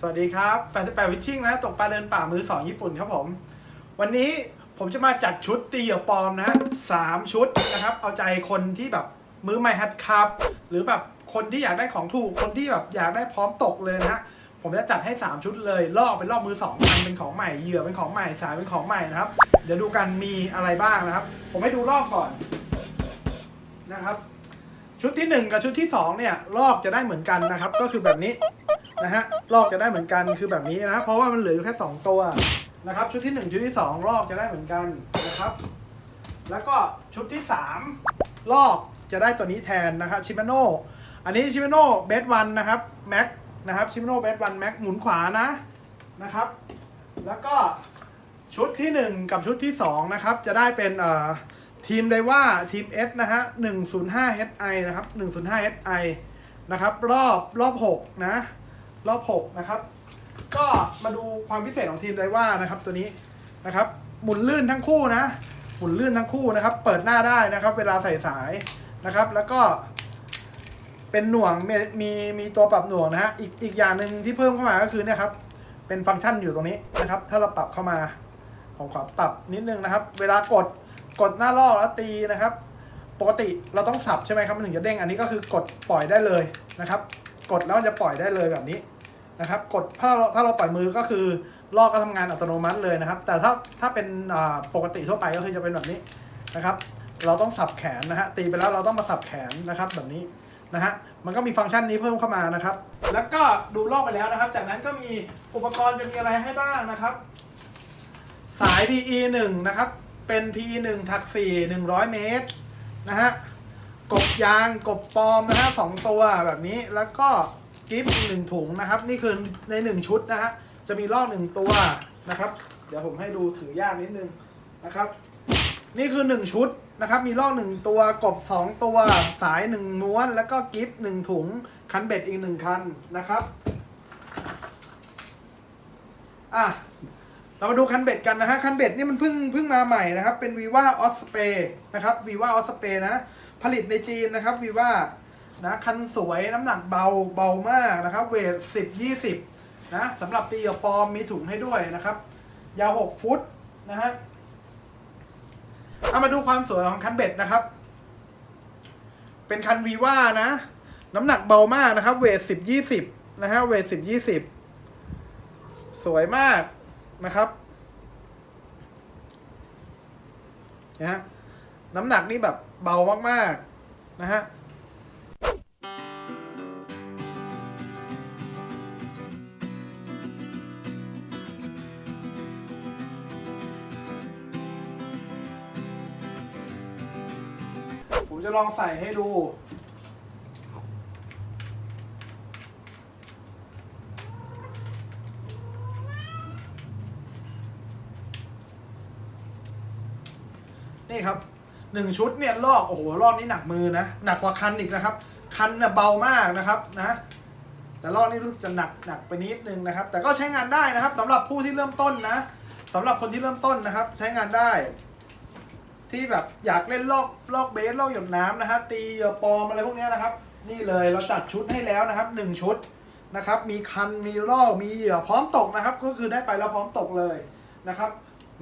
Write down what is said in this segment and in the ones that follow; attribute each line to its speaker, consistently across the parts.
Speaker 1: สวัสดีครับ 88 วิชชิ่งนะ ตกปลาเดินป่ามือสองญี่ปุ่นครับผม วันนี้ผมจะมาจัดชุดตีเหยื่อปลอมนะฮะสามชุดนะครับ เอาใจคนที่แบบมือใหม่หัดขับ หรือแบบคนที่อยากได้ของถูก คนที่แบบอยากได้พร้อมตกเลยนะฮะ ผมจะจัดให้ 3 ชุดเลย ลอกเป็นลอกมือ2พันเป็นของใหม่ เหยื่อเป็นของใหม่ สายเป็นของใหม่นะครับ เดี๋ยวดูกันมีอะไรบ้างนะครับ ผมให้ดูลอกก่อนนะครับ ชุดที่ 1 กับชุดที่2เนี่ยลอกจะได้เหมือนกันนะครับ ก็คือแบบนี้ นะฮะลอกจะได้เหมือนกันคือแบบนี้นะเพราะว่ามันเหลืออยู่แค่ 2 ตัวนะครับชุดที่ 1 ชุดที่ 2 ลอกจะได้เหมือนกันนะครับ แล้วก็ชุดที่ 3 ลอกจะได้ตัวนี้แทนนะครับชิมาโน่อันนี้ชิมาโน่เบสวันนะครับแม็กนะครับชิมาโน่เบสวันแม็กหมุนขวานะนะครับ แล้วก็ชุดที่ 1 กับชุดที่ 2 นะครับ จะได้เป็นเอ่อทีมไดว่าทีม S นะฮะ105 HI นะครับ105 HI นะครับ รอบรอบ 6 นะ รอบ 6 นะครับ ก็มาดูความพิเศษของทีมไดว่านะครับตัวนี้นะครับหมุนลื่นทั้งคู่นะ หมุนลื่นทั้งคู่นะครับ เปิดหน้าได้นะครับ เวลาใส่สายนะครับ แล้วก็เป็นหน่วงมีมีตัวปรับหน่วงนะฮะอีกอีกอย่างหนึ่งที่เพิ่มเข้ามาก็คือเนี่ยครับเป็นฟังก์ชันอยู่ตรงนี้นะครับ ถ้าเราปรับเข้ามาผมขอปรับนิดนึงนะครับ เวลากดกดหน้าลอแล้วตีนะครับ ปกติเราต้องสับใช่ไหมครับมันถึงจะเด้งอันนี้ก็คือกดปล่อยได้เลยนะครับ กดแล้วมันจะปล่อยได้เลยแบบนี้ นะครับกดถ้าเราถ้าเราปล่อยมือก็คือลอกก็ทำงานอัตโนมัติเลยนะครับ แต่ถ้าถ้าเป็นปกติทั่วไปก็คือจะเป็นแบบนี้นะครับ เราต้องสับแขนนะฮะตีไปแล้วเราต้องมาสับแขนนะครับแบบนี้นะฮะมันก็มีฟังก์ชันนี้เพิ่มเข้ามานะครับ แล้วก็ดูลอกไปแล้วนะครับ จากนั้นก็มีอุปกรณ์จะมีอะไรให้บ้างนะครับ สาย PE 1นะครับเป็น PE 1ถัก4 100 เมตรนะฮะกบยางกบปลอมนะฮะสองตัวแบบนี้แล้วก็ กิฟต์อีกหนึ่งถุงนะครับ นี่คือในหนึ่งชุดนะฮะจะมีลอกหนึ่งตัวนะครับ เดี๋ยวผมให้ดูถือยากนิดนึงนะครับ นี่คือหนึ่งชุดนะครับ มีลอกหนึ่งตัวกบสองตัวสายหนึ่งม้วน แล้วก็กิฟต์หนึ่งถุงคันเบ็ดอีกหนึ่งคันนะครับอะเรามาดูคันเบ็ดกันนะฮะคันเบ็ดนี่มันเพิ่งเพิ่งมาใหม่นะครับ เป็น viva o s p r a y นะครับ viva o s p r a y นะ ผลิตในจีนนะครับ viva นะคันสวยน้ำหนักเบาเบามากนะครับ เวท10 20นะสำหรับตีกับปอมมีถุงให้ด้วยนะครับ ยาว6ฟุตนะฮะเอามาดูความสวยของคันเบ็ดนะครับ เป็นคันวีว่านะ น้ำหนักเบามากนะครับ เวทสิบยี่สิบนะฮะเวทสิบยี่สิบสวยมากนะครับนะฮะน้ำหนักนี่แบบเบามากๆนะฮะ ผมจะลองใส่ให้ดู นี่ครับหนึ่งชุดเนี่ยลอกโอ้โหลอกนี่หนักมือนะหนักกว่าคันอีกนะครับ คันเนี่ยเบามากนะครับนะแต่ลอกนี่รู้สึกจะหนักหนักไปนิดนึงนะครับ แต่ก็ใช้งานได้นะครับสำหรับผู้ที่เริ่มต้นนะสำหรับคนที่เริ่มต้นนะครับ ใช้งานได้ ที่แบบอยากเล่นลอกลอกเบสลอกหยดน้ำนะฮะตีเหยื่อปลอมอะไรพวกนี้นะครับ นี่เลยเราจัดชุดให้แล้วนะครับหนึ่งชุดนะครับมีคันมีลอกมีเหยื่อพร้อมตกนะครับ ก็คือได้ไปแล้วพร้อมตกเลยนะครับ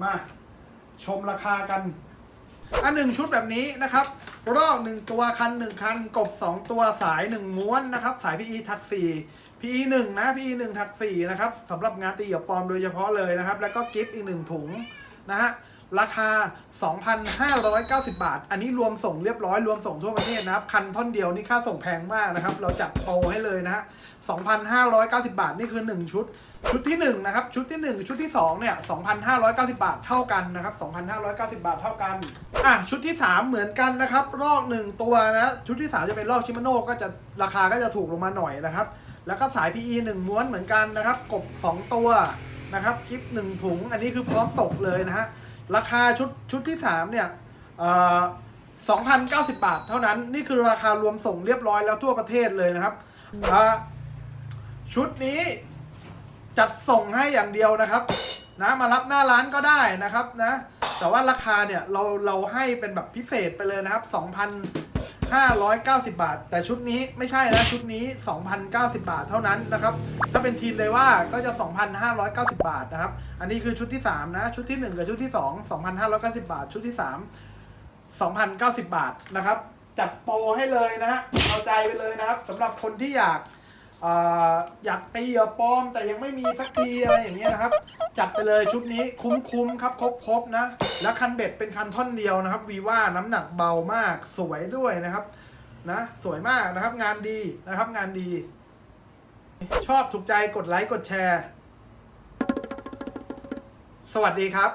Speaker 1: มาชมราคากันอันหนึ่งชุดแบบนี้นะครับรอกหนึ่งตัวคันหนึ่งคัน กบสองตัวสายหนึ่งม้วนนะครับสาย PE ทักสี่ PE หนึ่งนะ PE หนึ่งทักสี่นะครับสำหรับงานตีเหยื่อปลอมโดยเฉพาะเลยนะครับ แล้วก็กิฟต์อีกหนึ่งถุงนะฮะ ราคา 2,590 บาท อันนี้รวมส่งเรียบร้อย รวมส่งทั่วประเทศนะครับ คันท่อนเดียวนี่ค่าส่งแพงมากนะครับ เราจัดโปรให้เลยนะฮะ 2,590 บาท นี่คือ 1 ชุด ชุดที่1นะครับ ชุดที่ 1 ชุดที่2เนี่ย 2,590 บาทเท่ากันนะครับ 2,590 บาทเท่ากัน อะ ชุดที่ 3 เหมือนกันนะครับลอก 1 ตัวนะ ชุดที่ 3 จะเป็นลอกชิมาโน่ก็จะราคาก็จะถูกลงมาหน่อยนะครับ แล้วก็สาย PE 1 ม้วนเหมือนกันนะครับ กบ 2 ตัวนะครับ กิฟต์1ถุง อันนี้คือพร้อมตกเลยนะฮะ ราคาชุดชุดที่ 3 เนี่ยเอ่อ2,090 บาท เท่านั้น นี่คือราคารวมส่งเรียบร้อยแล้วทั่วประเทศเลยนะครับอ่าชุดนี้จัดส่งให้อย่างเดียวนะครับ นะมารับหน้าร้านก็ได้นะครับนะแต่ว่าราคาเนี่ยเราเราให้เป็นแบบพิเศษไปเลยนะครับ 590 บาท แต่ชุดนี้ไม่ใช่นะ ชุดนี้ 2,090 บาทเท่านั้นนะครับ ถ้าเป็นทีมเลยว่าก็จะ 2,590 บาทนะครับ อันนี้คือชุดที่ 3 นะ ชุดที่ 1 กับชุดที่ 2 2,590 บาท ชุดที่ 3 2,090 บาทนะครับ จัดโปรให้เลยนะฮะเอาใจไปเลยนะครับสำหรับคนที่อยาก อยากตีเหยื่อปลอมแต่ยังไม่มีสักทีอะไรอย่างเงี้ยนะครับ จัดไปเลยชุดนี้คุ้มๆครับครบๆนะ แล้วคันเบ็ดเป็นคันท่อนเดียวนะครับวีว่าน้ำหนักเบามากสวยด้วยนะครับนะสวยมากนะครับงานดีนะครับงานดี ชอบถูกใจกดไลค์กดแชร์ สวัสดีครับ